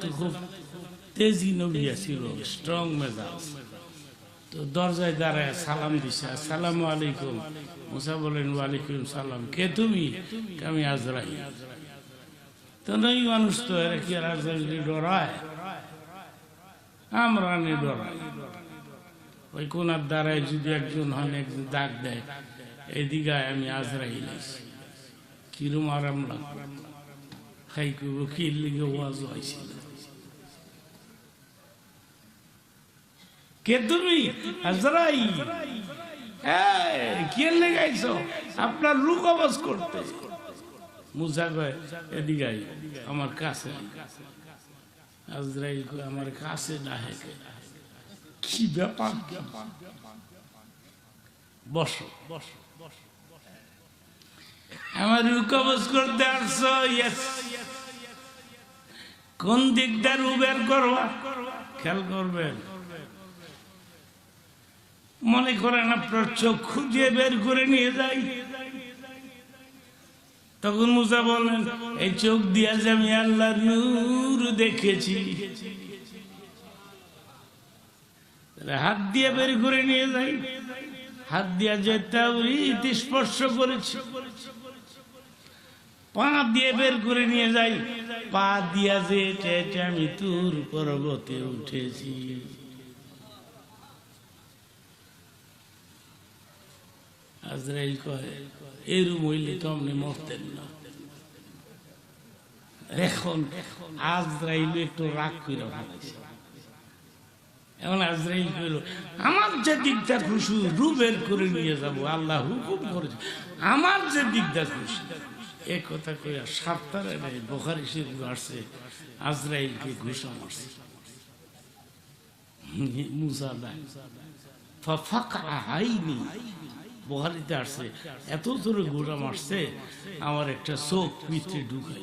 তো তেজি স্ট্রং তো দরজায় দাঁড়ায় সালাম আলাইকুম। মুসা বলেন সালাম। কে তুমি? আমি আজরাইল। তো নই মানুষ তো, এরা কি আমরা নি ডরাই। ওই কোনার দ্বারায় যদি একজন হন একজন দাগ দেয় এদিকে আমি আজরাইল আইছি। কিরম আরাম লাগবে খাই কি লিগে ওয়াজ হয়েছিল কে তুমি? আজরাই কে লেগাইছ আপনার লুক অবাজ করতে। মুসা কয় এদিকে আমার কাছে। আজরাইল কয় আমার কাছে ডাহে কি ব্যাপার? বসো বসো আমার কবজ করতে আসছো কোন দিকদার উবের করবা? খেয়াল করবেন। মনে করেন আপনার চক্ষু দিয়ে বের করে নিয়ে যাই। তখন মুসা বলেন, এই চোখ দিয়া যে আমি আল্লাহ নূর দেখেছি। হাত দিয়ে বের করে নিয়ে যাই। হাত দিয়া যে তাওরীত স্পর্শ করেছি, পা দিয়ে বের করে নিয়ে যাই, পা দিয়া যে এটা আমি তোর পর্বতে উঠেছি। আজরাইল কয় এরম হইলে তো আপনি মরতেন না। এখন আজরাইল একটু রাগ করে ভাবছে এখন আজরাইল কইল আমার যে দিকটা খুশি রুবের করে নিয়ে যাব। আল্লাহ হুকুম করেছে। আমার যে দিকটা খুশি, এ কথা কইয়া সাতটারে বোখারি শরীফ আসছে, আজরাইলকে ঘুষা মারছে। এত জোরে ঘোড়া মারছে, আমার একটা চোখ ভিতরে ঢুকাই